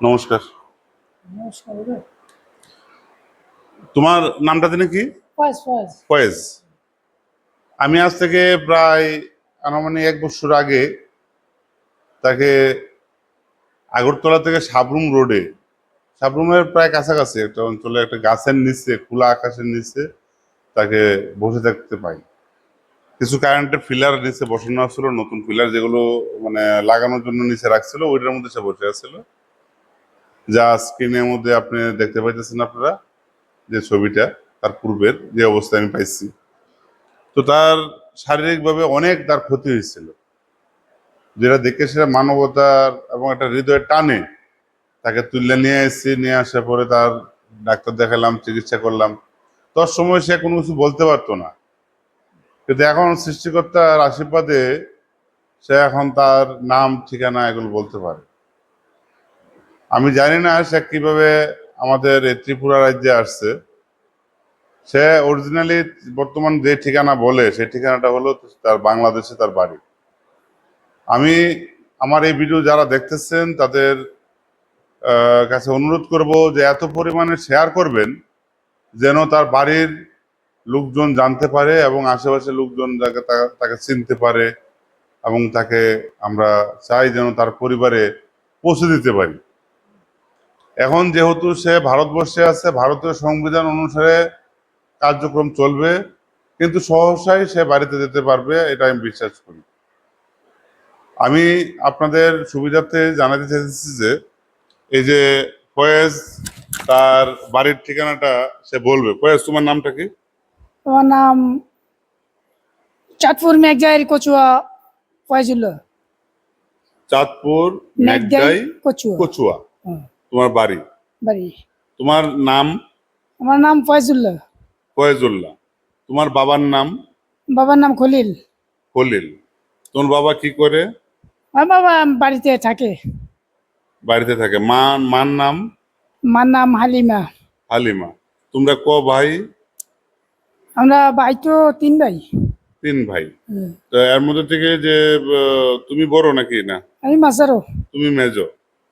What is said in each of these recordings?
নমস্কার। তোমার নামটা কি? ফয়েজ। আমি আজ থেকে প্রায় আনুমানিক এক বছর আগে তাকে আগরতলা থেকে সাবরুম রোডে সাবরুমের প্রায় কাছাকাছি একটা অঞ্চলে একটা গাছের নিচে খোলা আকাশের নিচে তাকে বসে থাকতে পাই। কিছু কারেন্টের ফিলার নিচে বসানো ছিল নতুন ফিলার যেগুলো মানে লাগানোর জন্য নিচে রাখছিল ওইটার মধ্যে সে বসে আছিল। যা স্ক্রিনের মধ্যে আপনি দেখতে পাইতেছেন আপনারা, যে ছবিটা, তার পূর্বের যে অবস্থা আমি পাইছি। তো তার শারীরিকভাবে অনেক তার ক্ষতি হয়েছিল। যেটা দেখে সেটা মানবতার এবং একটা হৃদয়ের টানে, তাকে তুলে নিয়ে এসেছি, নিয়ে আসার পরে তার ডাক্তার দেখালাম, চিকিৎসা করলাম। তোর সময় সে কোনো কিছু বলতে পারতো না। কিন্তু এখন সৃষ্টিকর্তার আশীর্বাদে সে এখন তার নাম, ঠিকানা এগুলো বলতে পারে। আমি জানি না সে কীভাবে আমাদের এই ত্রিপুরা রাজ্যে আসছে। সে অরিজিনালি বর্তমান যে ঠিকানা বলে, সেই ঠিকানাটা হলো তার বাংলাদেশে তার বাড়ি। আমি আমার এই ভিডিও যারা দেখতেছেন, তাদের কাছে অনুরোধ করব যে এত পরিমাণে শেয়ার করবেন, যেন তার বাড়ির লোকজন জানতে পারে এবং আশেপাশের লোকজন যাকে তাকে চিনতে পারে এবং তাকে আমরা চাই যেন তার পরিবারে পৌঁছে দিতে পারি। এখন যেহেতু সে ভারতবর্ষে আছে ভারতীয় সংবিধান অনুসারে কার্যক্রম চলবে কিন্তু সহসাই সে বাড়িতে যেতে পারবে এটা আমি বিশ্বাস করি। আমি আপনাদের সুবিধার্থে জানাতে চাইছি যে এই যে ফয়েজ তার বাড়ির ঠিকানাটা সে বলবে। ফয়েজ তোমার নামটা কি? আমার নাম চাঁদপুর মেঘজাইর কচুয়া ফয়েজুল্লাহ। চাঁদপুর মেঘজাই কচুয়া। কচুয়া। তোমার বাড়ি? বাড়ি। তোমার নাম? আমার নাম ফয়েজুল্লাহ। ফয়েজুল্লাহ। তোমার বাবার নাম? বাবার নাম খলিল। খলিল। তোমার বাবা কি করে? আমার বাবা বাড়িতে থাকে। বাড়িতে থাকে। মা মার নাম? মার নাম হালিমা। হালিমা। তোমরা ক ভাই? আমরা ভাই তো তিন ভাই। তিন ভাই। তো এর মধ্যে থেকে যে তুমি বড় নাকি না? আমি মাসারো। তুমি মেজ।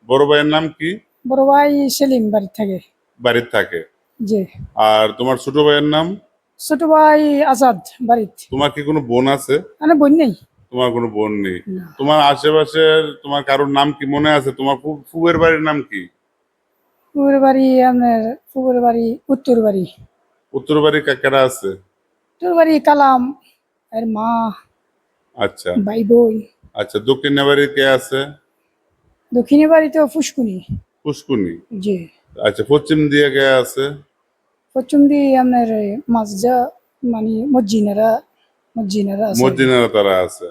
বড় ভাইয়ের নাম কি? বড় ভাই সেলিম বাড়ি থাকে। বাড়িতে থাকে? জি। আর তোমার ছোট ভাইয়ের নাম? ছোট ভাই আজাদ বাড়িতে তোমার কি কোনো বোন আছে? মানে বোন নেই। তোমার কোনো বোন নেই। তোমার আশেপাশের তোমার কারোর নাম কি মনে আছে? তোমার ফু- ফুয়ের বাড়ির নাম কি? পুকুর বাড়ি আপনার পুকুর বাড়ি উত্তর বাড়ি। উত্তর বাড়ি কাকেরা আছে? উত্তর বাড়ি কালাম আর মা আচ্ছা। ভাই বোন। আচ্ছা দক্ষিণ বাড়ি কে আছে? দক্ষিণে বাড়ি তো ফুসকুনি। পুষ্কুনি? জি। আচ্ছা পশ্চিম দিয়ে কে আছে? পশ্চিম দিয়ে আপনার মাজা মানে মসজিনারা মসজিনারা আছে। মসজিনারা তারা আছে।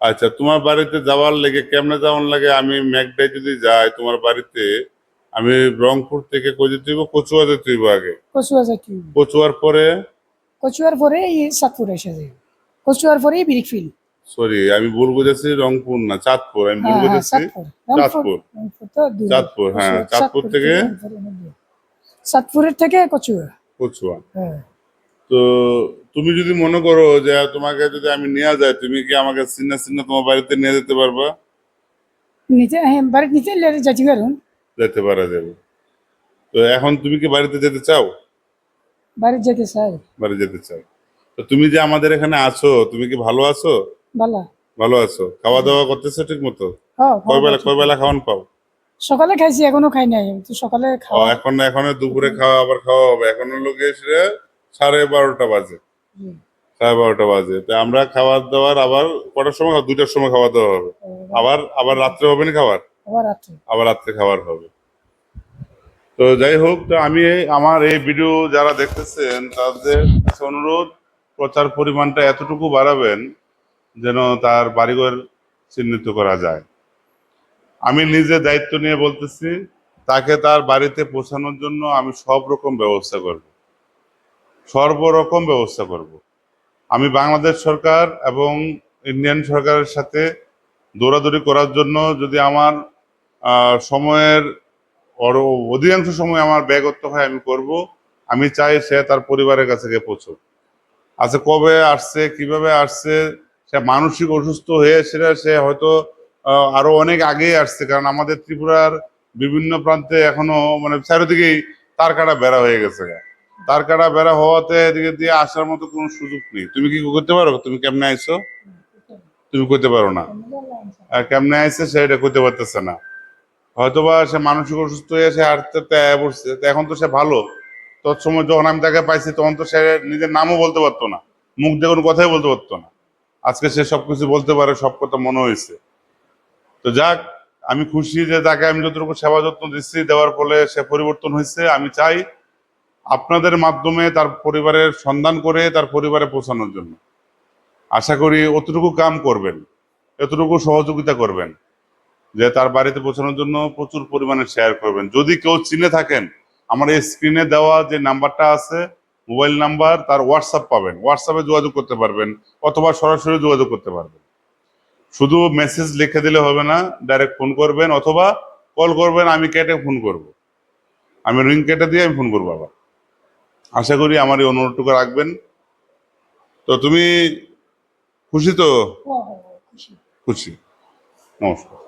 আচ্ছা তোমার বাড়িতে যাওয়ার লাগে কেমনে যাওয়ার লাগে আমি ম্যাকডাই যদি যাই তোমার বাড়িতে আমি রংপুর থেকে কই যেতে হইব কচুয়া যেতে হইব আগে? কচুয়া যাচ্ছি কচুয়ার পরে? কচুয়ার পরে এই সাতপুর এসে যায় কচুয়ার পরে বিরিকফিল সরি আমি ভুল বুঝেছি রংপুর না চাঁদপুর আমি ভুল হ্যাঁ হ্যাঁ সাতপুর চাঁদপুর। চাঁদপুর, হ্যাঁ, চাঁদপুর থেকে? সাতপুরের থেকে কচুয়া। কচুয়া। হ্যাঁ। তো তুমি যদি মনে করো যে তোমাকে যদি আমি নিয়ে যাই তুমি কি আমাকে চিন্না চিন্না তোমার বাড়িতে নিয়ে যেতে পারবা? নিতে হ্যাঁ বাড়ি নিতে লেরে যাচ্ছি কারণ। যেতে পারা যাবে। তো এখন তুমি কি বাড়িতে যেতে চাও? বাড়ি যেতে চাই। বাড়ি যেতে চাও। তো তুমি যে আমাদের এখানে আছো তুমি কি ভালো আছো? ভালো। ভালো আছো? খাওয়া দাওয়া করতেছো ঠিক মতো হ্যাঁ কয় বেলা ভালো কয় বেলা খাওয়ান পাও? সকালে খাইছি এখনও খাই নাই। তো সকালে খাওয়া এখন এখন দুপুরে খাওয়া আবার খাওয়া হবে। এখন লোকে এসে সাড়ে বারোটা বাজে। সাড়ে বারোটা বাজে। তো আমরা খাবার দাবার আবার কটার সময়? দুটার সময় খাওয়া দাওয়া হবে আবার আবার রাত্রে হবে না খাবার? আবার রাত্রে। আবার রাত্রে খাবার হবে। তো যাই হোক তো আমি আমার এই ভিডিও যারা দেখতেছেন তাদের অনুরোধ প্রচার পরিমাণটা এতটুকু বাড়াবেন যেন তার বাড়িঘর চিহ্নিত করা যায়। আমি নিজে দায়িত্ব নিয়ে বলতেছি, তাকে তার বাড়িতে পৌঁছানোর জন্য আমি সব রকম ব্যবস্থা করব। সর্বরকম ব্যবস্থা করব। আমি বাংলাদেশ সরকার এবং ইন্ডিয়ান সরকারের সাথে দৌড়াদৌড়ি করার জন্য যদি আমার সময়ের অধিকাংশ সময় আমার ব্যয়গত হয়, আমি করব। আমি চাই সে তার পরিবারের কাছে গিয়ে পৌঁছুক। আচ্ছা কবে আসছে, কীভাবে আসছে সে মানসিক অসুস্থ হয়ে সেটা সে হয়তো আরও অনেক আগেই আসছে। কারণ আমাদের ত্রিপুরার বিভিন্ন প্রান্তে এখনও মানে চারিদিকেই তার কাটা বেড়া হয়ে গেছে। তার কাটা বেড়া হওয়াতে এদিকে দিয়ে আসার মতো কোনো সুযোগ নেই। তুমি কি করতে পারো? তুমি কেমনে আইছো? তুমি করতে পারো না। আর কেমনে আইছে সেটা করতে পারতেছে না। হয়তোবা সে মানসিক অসুস্থ হয়ে সে হাঁটতে পড়ছে। এখন তো সে ভালো। তৎসময় যখন আমি তাকে পাইছি, তখন তো সে নিজের নামও বলতে পারতো না। মুখ দিয়ে কোনো কথাই বলতে পারতো না। আজকে সে সবকিছু বলতে পারে, সব কথা মনে হয়েছে। তো যাক, আমি খুশি যে তাকে আমি যতটুকু সেবা যত্ন দিচ্ছি, দেওয়ার ফলে সে পরিবর্তন হয়েছে। আমি চাই আপনাদের মাধ্যমে তার পরিবারের সন্ধান করে তার পরিবারে পৌঁছানোর জন্য। আশা করি অতটুকু কাম করবেন, এতটুকু সহযোগিতা করবেন, যে তার বাড়িতে পৌঁছানোর জন্য প্রচুর পরিমাণে শেয়ার করবেন। যদি কেউ চিনে থাকেন, আমার এই স্ক্রিনে দেওয়া যে নাম্বারটা আছে মোবাইল নাম্বার তার হোয়াটসঅ্যাপ পাবেন। হোয়াটসঅ্যাপে যোগাযোগ করতে পারবেন অথবা সরাসরি যোগাযোগ করতে পারবেন। শুধু মেসেজ লিখে দিলে হবে না ডাইরেক্ট ফোন করবেন অথবা কল করবেন আমি কেটে ফোন করব। আমি রিং কেটে দিয়ে আমি ফোন করব আবার। আশা করি আমার এই অনুরোধটুকু রাখবেন। তো তুমি খুশি তো? ও, খুশি। খুশি। নমস্কার।